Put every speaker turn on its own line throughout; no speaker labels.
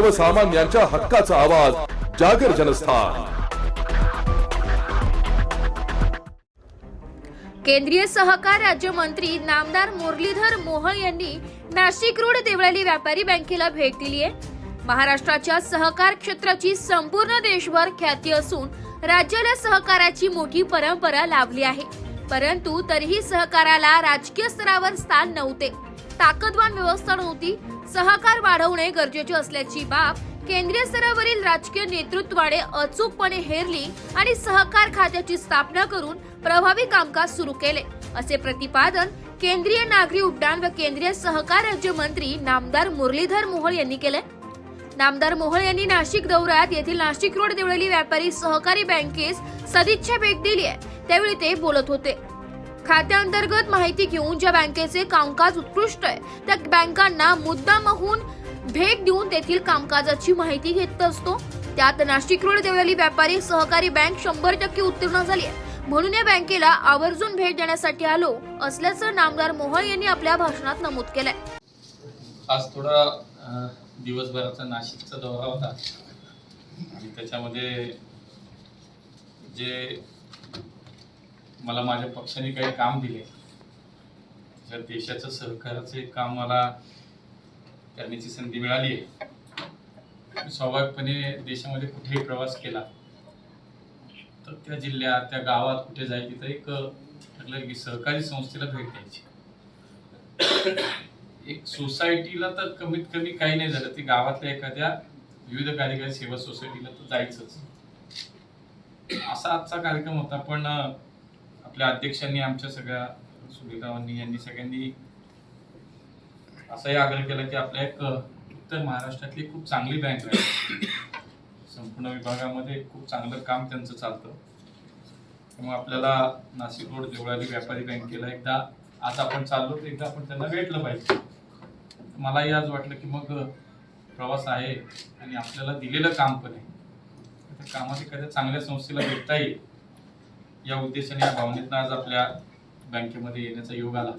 सर्वसामान्यांच्या हक्काचा आवाज जागर जनस्थान.
केंद्रीय सहकार राज्यमंत्री नामदार मुरलीधर मोहन यांनी नाशिक रोड देवळाली व्यापारी बँकेला भेट दिली आहे. महाराष्ट्राच्या सहकार क्षेत्राची संपूर्ण देशभर ख्याती असून राज्याला सहकाराची मोठी परंपरा लाभली आहे. परंतु तरीही सहकाराला राजकीय स्तरावर स्थान नव्हते. ताकदवान व्यवस्था नव्हती. सहकार वाढवणे गरजेचे असल्याची बाब केंद्रीय स्तरावरील राजकीय नेतृत्वाने अचूकपणे हेरली आणि सहकार खात्याची स्थापना करून प्रभावी कामकाज सुरू केले. असे प्रतिपादन केंद्रीय नागरी उड्डाण व केंद्रीय सहकार राज्यमंत्री नामदार मुरलीधर मोहोळ यांनी केले. नामदार मोहोळ यांनी नाशिक दौऱ्यात येथील नाशिक रोड देवळली व्यापारी सहकारी बँकेस सदिच्छा भेट दिली आहे त्यावेळी ते बोलत होते. खात्याअंतर्गत माहिती घेऊन ज्या बँकेचे कामकाज उत्कृष्ट आहे त्या बँकांना मुद्दामहून भेट देऊन तेथील कामकाजाची माहिती घेत असतो. त्यात नाशिक रोड देवळी व्यापारी सहकारी बँक शंभर टक्के उत्तीर्ण झाली आहे. म्हणून या बँकेला आवर्जून भेट देण्यासाठी आलो असल्याचं नामदार मोहन यांनी आपल्या भाषणात नमूद केलंय.
आज थोडा दिवसभराचा नाशिकचा दौरा होता. आणि त्याच्यामध्ये जे मला माझ्या पक्षाने काही काम दिले. जर देशाचं एक काम मला करण्याची संधी मिळाली आहे स्वाभाविकपणे देशामध्ये कुठेही प्रवास केला तर त्या जिल्ह्यात त्या गावात कुठे जायची तर एक ठरलं की सहकारी संस्थेला भेट द्यायची. एक सोसायटीला तर कमीत कमी काही नाही झालं ती गावातल्या एखाद्या विविध कार्यकारी सेवा सोसायटीला तर जायचंच. असा आजचा कार्यक्रम होता पण आपल्या अध्यक्षांनी आमच्या सगळ्या सुनीलरावांनी यांनी सगळ्यांनी असाही आग्रह केला की आपल्या एक उत्तर महाराष्ट्रातली खूप चांगली बँक आहे. संपूर्ण विभागामध्ये खूप चांगलं काम त्यांचं चालतं. त्यामुळे आपल्याला नाशिक रोड देवळाली व्यापारी बँकेला एकदा आज आपण चाललो तर एकदा आपण त्यांना भेटलं पाहिजे. मलाही आज वाटलं की मग प्रवास आहे आणि आपल्याला दिलेलं काम पण आहे. त्या कामात एखाद्या चांगल्या संस्थेला भेटता येईल. या उद्देशाने या भावनेतनं आज आपल्या बँकेमध्ये येण्याचा योग आला.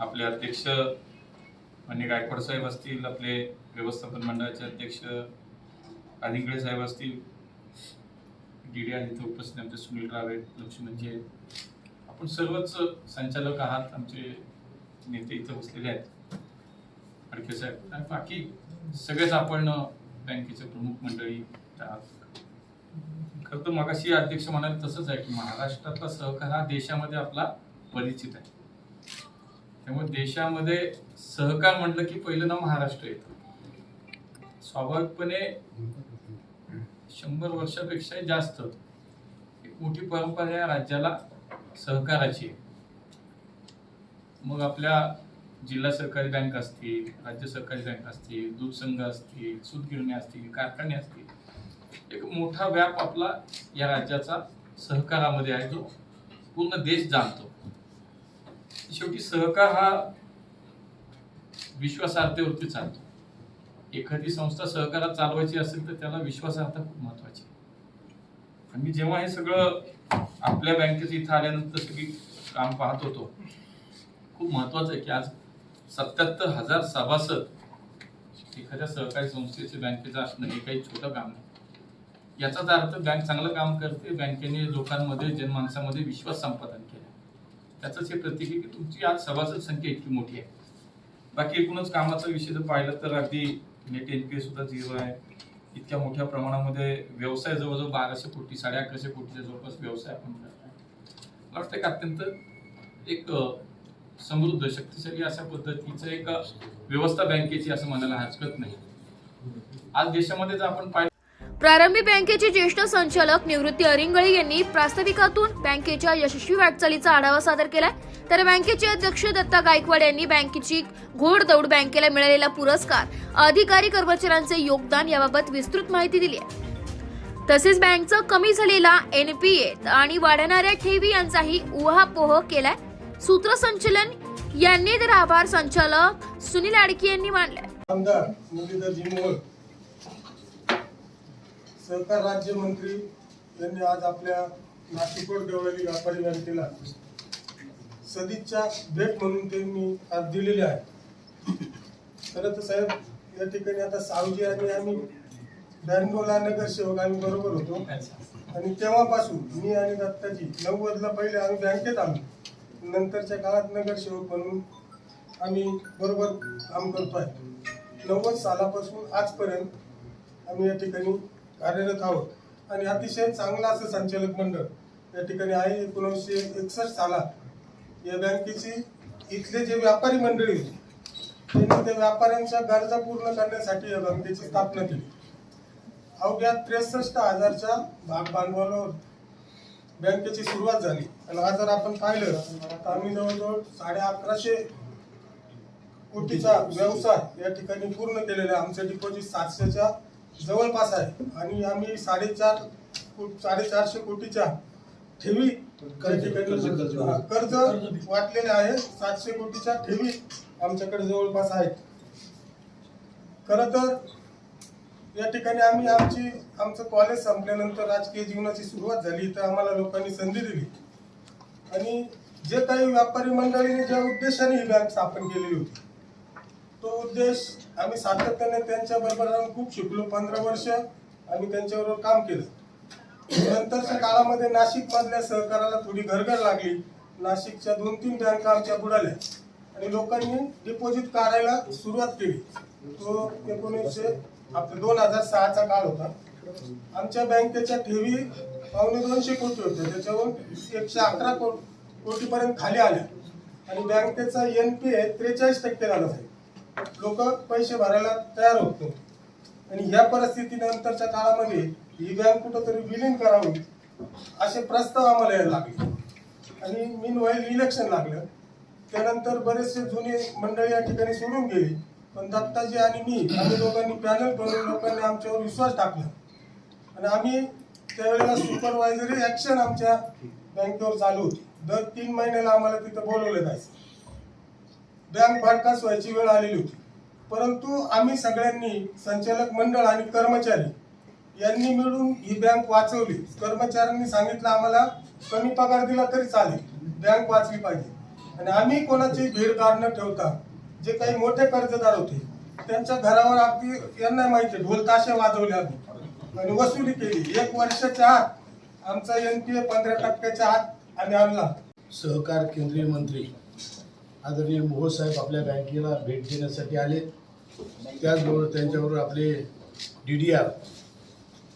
आपले अध्यक्ष मान्य गायकवाड साहेब असतील आपले व्यवस्थापन मंडळाचे अध्यक्ष आदिंगळे साहेब असतील डी डी इथे उपस्थित आमचे सुनील राव आहेत लक्ष्मणजी आहेत आपण सर्वच संचालक आहात आमचे नेते इथे बसलेले आहेत. अडके साहेब आणि बाकी सगळेच आपण बँकेचे प्रमुख मंडळी आहात. खरं तर मगाशी अध्यक्ष म्हणाले तसंच आहे की महाराष्ट्रातला सहकार हा देशामध्ये आपला परिचित आहे. त्यामुळे देशामध्ये सहकार म्हटलं की पहिलं नाव महाराष्ट्र येतं. स्वाभाविकपणे शंभर वर्षापेक्षा जास्त एक मोठी परंपरा या राज्याला सहकाराची आहे. मग आपल्या जिल्हा सहकारी बँक असतील राज्य सहकारी बँक असतील दूध संघ असतील सूतगिरण्या असतील कारखाने असतील एक मोठा व्याप आपला या राज्याचा सहकारामध्ये आहे जो पूर्ण देश जाणतो. शेवटी सहकार हा विश्वासार्थेवरती चालतो. एखादी संस्था सहकारात चालवायची असेल तर त्याला विश्वासार्हता खूप महत्वाची आणि मी जेव्हा हे सगळं आपल्या बँकेचं इथं आल्यानंतर सगळी काम पाहत होतो खूप महत्वाचं आहे की आज सत्याहत्तर हजार सभासद एखाद्या सहकारी संस्थेचे बँकेचं असणं हे काही छोटं काम नाही. याचाच अर्थ बँक चांगलं काम करते बँकेने लोकांमध्ये जनमानसामध्ये विश्वास संपादन केला. त्याचंच हे प्रतीक आहे की तुमची आज सभासद संख्या इतकी मोठी आहे. बाकी एकूणच कामाचा विषय जर पाहिलं तर अगदी नेट एन एनपीए सुद्धा झिरो आहे. इतक्या मोठ्या प्रमाणामध्ये व्यवसाय जवळजवळ बाराशे कोटी साडे अकराशे कोटीच्या जवळपास व्यवसाय आपण मला वाटतं एक अत्यंत एक समृद्ध शक्तिशाली अशा पद्धतीचं एक व्यवस्था बँकेची असं म्हणायला हरकत नाही. आज देशामध्ये जर आपण पाहिलं
प्रारंभी बँकेचे ज्येष्ठ संचालक निवृत्ती अरिंगळे यांनी प्रास्ताविकातून बँकेच्या यशस्वी वाटचालीचा आढावा सादर केलाय. तर बँकेचे अध्यक्ष दत्ता गायकवाड यांनी बँकेची घोडदौड बँकेला मिळालेला पुरस्कार अधिकारी कर्मचाऱ्यांचे योगदान याबाबत विस्तृत माहिती दिली आहे. तसेच बँकचा कमी झालेला एनपीए आणि वाढणाऱ्या ठेवी यांचाही उहापोह केलाय. सूत्रसंचलन यांनी तर आभार संचालक सुनील आडकी यांनी मानले
आमदार मोहोळ सहकार राज्यमंत्री यांनी आज आपल्या नाशिकोड देवळाली व्यापारी बँकेला सदिच्छा भेट म्हणून त्यांनी आज दिलेली आहे. खरं तर साहेब या ठिकाणी आता सावजी आणि आम्ही ब्याण्णवला नगरसेवक आम्ही बरोबर होतो. आणि तेव्हापासून मी आणि दत्ताजी नव्वदला पहिले आम्ही बँकेत आलो. नंतरच्या काळात नगरसेवक म्हणून आम्ही बरोबर काम करतो आहे नव्वद सालापासून आजपर्यंत आम्ही या ठिकाणी कार्यरत आहोत. आणि अतिशय चांगलं असं संचालक मंडळ या ठिकाणी आहे. एकोणीसशे एकसष्ट सालात या बँकेची इथले जे व्यापारी मंडळी होती त्यांनी त्या व्यापाऱ्यांच्या गरजा पूर्ण करण्यासाठी या बँकेची स्थापना केली. अवघ्या त्रेसष्ट हजारच्या भाग भांडवलावर बँकेची सुरुवात झाली. आणि आज जर आपण पाहिलं तर आम्ही जवळजवळ साडे अकराशे कोटीचा व्यवसाय या ठिकाणी पूर्ण केलेला आहे. आमचं डिपॉझिट सातशेच्या जवळपास आहे. आणि आम्ही साडेचार साडेचारशे कोटीच्या ठेवी कर्ज वाटलेले आहे. सातशे कोटीच्या ठेवी आमच्याकडे जवळपास आहेत. खर तर या ठिकाणी आम्ही आमची आमचं कॉलेज संपल्यानंतर राजकीय जीवनाची सुरुवात झाली. तर आम्हाला लोकांनी संधी दिली. आणि जे काही व्यापारी मंडळीने ज्या उद्देशाने ही बँक स्थापन केलेली होती तो उद्देश आम्ही सातत्याने त्यांच्या बरोबर राहून खूप शिकलो पंधरा वर्ष आम्ही त्यांच्याबरोबर काम केलं. नंतरच्या काळामध्ये नाशिक मधल्या सहकाराला थोडी घरघर लागली. नाशिकच्या दोन तीन बँका आमच्या बुडाल्या. आणि लोकांनी डिपॉझिट काढायला सुरुवात केली. तो एकोणीसशे आपलं दोन हजार सहाचा काळ होता. आमच्या बँकेच्या ठेवी पावणे दोनशे कोटी होते त्याच्यावरून एकशे अकरा को कोटीपर्यंत खाली आल्या. आणि बँकेचा एन पी ए त्रेचाळीस टक्के झाला साहेब लोक पैसे भरायला तयार होतो. आणि ह्या परिस्थितीनंतरच्या काळामध्ये ही बँक कुठंतरी विलीन करावी असे प्रस्ताव आम्हाला यायला लागले. आणि मीन वाईल इलेक्शन लागलं. त्यानंतर बरेचसे जुने मंडळी या ठिकाणी सोडून गेली. पण दत्ताजी आणि मी आम्ही लोकांनी पॅनल बनवून लोकांनी आमच्यावर विश्वास टाकला. आणि आम्ही त्यावेळेला सुपरवायझरी ॲक्शन आमच्या बँकेवर चालू होती. दर तीन महिन्याला आम्हाला तिथं बोलवलं जायचं. बँक बरखास्त व्हायची वेळ आलेली होती. परंतु आम्ही सगळ्यांनी संचालक मंडळ आणि कर्मचारी यांनी मिळून ही बँक वाचवली. कर्मचाऱ्यांनी सांगितलं आम्हाला कमी पगार दिला तरी चालेल. बँक वाचली पाहिजे. आणि आम्ही कोणाची भीड काढ न ठेवता जे काही मोठे कर्जदार होते त्यांच्या घरावर अगदी यांना माहिती ढोल ताशे वाजवले आम्ही. आणि वसुली केली. एक वर्षाच्या आत आमचा एन पी ए पंधरा टक्क्याच्या आत आम्ही आणला.
सहकार केंद्रीय मंत्री आदरणीय मोहोळ साहेब आपल्या बँकेला भेट देण्यासाठी आले. त्याचबरोबर त्यांच्याबरोबर आपले डी डी आर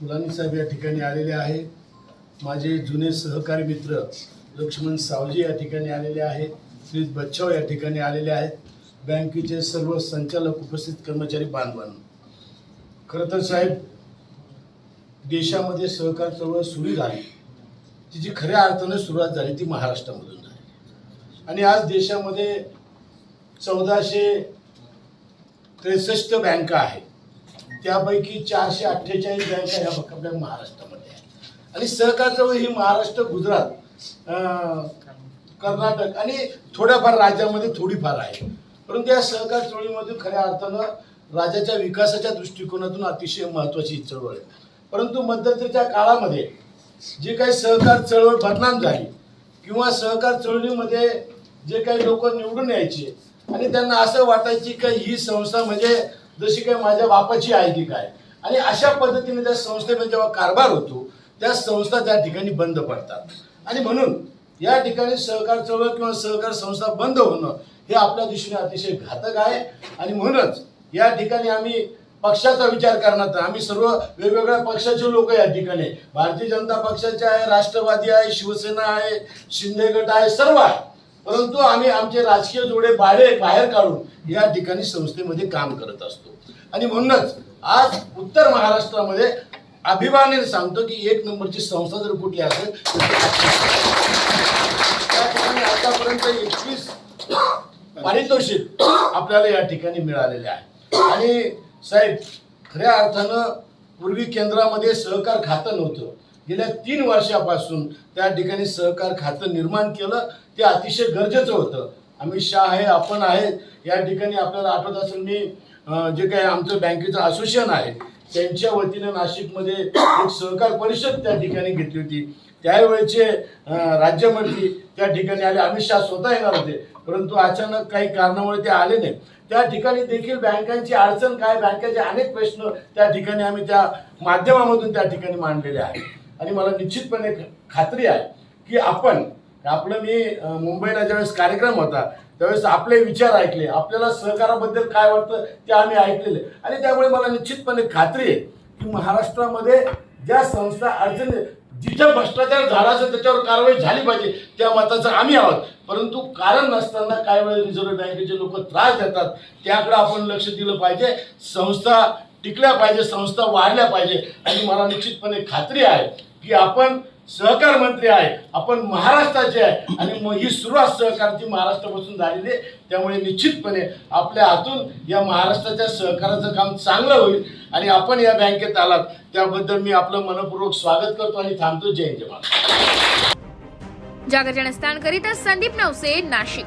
मुलानी साहेब या ठिकाणी आलेले आहे. माझे जुने सहकारी मित्र लक्ष्मण सावजी या ठिकाणी आलेले आहेत श्री बच्छाव या ठिकाणी आलेले आहेत. बँकेचे सर्व संचालक उपस्थित कर्मचारी बांधवांनो. खरं तर साहेब देशामध्ये सहकार चळवळ सुरू झाली. तिची खऱ्या अर्थानं सुरुवात झाली ती महाराष्ट्रामधून. आणि आज देशामध्ये चौदाशे त्रेसष्ट बँका आहेत. त्यापैकी चारशे अठ्ठेचाळीस बँका ह्या आपल्या महाराष्ट्रामध्ये आहेत. आणि सहकार चळवळ ही महाराष्ट्र गुजरात कर्नाटक आणि थोड्याफार राज्यामध्ये थोडीफार आहे. परंतु या सहकार चळवळीमधून खऱ्या अर्थानं राज्याच्या विकासाच्या दृष्टिकोनातून अतिशय महत्त्वाची ही चळवळ आहे. परंतु मध्यंतरीच्या काळामध्ये जी काही सहकार चळवळ बदनाम झाली किंवा सहकार चळवळीमध्ये जे काही लोक निवडून यायचे आणि त्यांना असं वाटायची की ही संस्था म्हणजे जशी काही माझ्या बापाची आहे की काय. आणि अशा पद्धतीने त्या संस्थेमध्ये जेव्हा कारभार होतो त्या संस्था त्या ठिकाणी बंद पडतात. आणि म्हणून या ठिकाणी सहकार चळवळ किंवा सहकार संस्था बंद होणं हे आपल्या दृष्टीने अतिशय घातक आहे. आणि म्हणूनच या ठिकाणी आम्ही पक्षाचा विचार करणार आम्ही सर्व वेगवेगळ्या पक्षाचे लोक या ठिकाणी. भारतीय जनता पक्षाचे आहे राष्ट्रवादी आहे शिवसेना आहे शिंदे गट आहे सर्व आहे. परंतु आम्ही आमचे राजकीय जोडे बाहेर बाहेर काढून या ठिकाणी संस्थेमध्ये काम करत असतो. आणि म्हणूनच आज उत्तर महाराष्ट्रामध्ये अभिमानाने सांगतो की एक नंबरची संस्था जर कुठली असेल तर त्या ठिकाणी आतापर्यंत एकवीस पारितोषिक आपल्याला या ठिकाणी मिळालेले आहे. आणि साहेब खऱ्या अर्थानं पूर्वी केंद्रामध्ये सहकार खातं नव्हतं. गेल्या तीन वर्षापासून त्या ठिकाणी सहकार खातं निर्माण केलं ते अतिशय गरजेचं होतं. अमित शहा आहे आपण आहे या ठिकाणी आपल्याला आठवत असेल मी जे काही आमचं बँकेचं असोसिएशन आहे त्यांच्या वतीनं नाशिकमध्ये एक सहकार परिषद त्या ठिकाणी घेतली होती. त्यावेळेचे राज्यमंत्री त्या ठिकाणी आले. अमित शहा स्वतः येणार होते परंतु अचानक काही कारणामुळे ते आले नाही. त्या ठिकाणी देखील बँकांची अडचण काय? बँकेचे अनेक प्रश्न त्या ठिकाणी आम्ही त्या माध्यमामधून त्या ठिकाणी मांडलेले आहे आणि मला निश्चितपणे खात्री आहे की आपण आपलं मी मुंबईला ज्यावेळेस कार्यक्रम होता त्यावेळेस आपले विचार ऐकले आपल्याला सहकाराबद्दल काय वाटतं ते आम्ही ऐकलेले. आणि त्यामुळे मला निश्चितपणे खात्री आहे की महाराष्ट्रामध्ये ज्या संस्था अडचणी जिथं भ्रष्टाचार झाला असेल त्याच्यावर कारवाई झाली पाहिजे त्या मताचं आम्ही आहोत. परंतु कारण नसताना काही वेळेस रिझर्व्ह बँकेचे लोक त्रास देतात त्याकडे आपण लक्ष दिलं पाहिजे. संस्था टिकल्या पाहिजे संस्था वाढल्या पाहिजे आणि मला निश्चितपणे खात्री आहे की आपण सहकार मंत्री आहे आपण महाराष्ट्राचे आहे आणि मग ही सुरुवात सहकारची महाराष्ट्रापासून झालेली आहे. त्यामुळे निश्चितपणे आपल्या हातून या महाराष्ट्राच्या सहकाराचं काम चांगलं होईल आणि आपण या बँकेत आलात. त्याबद्दल मी आपलं मनपूर्वक स्वागत करतो आणि थांबतो. जय हिंद जय महाराष्ट्र.
जागर जनस्थान करिता संदीप नवसे नाशिक.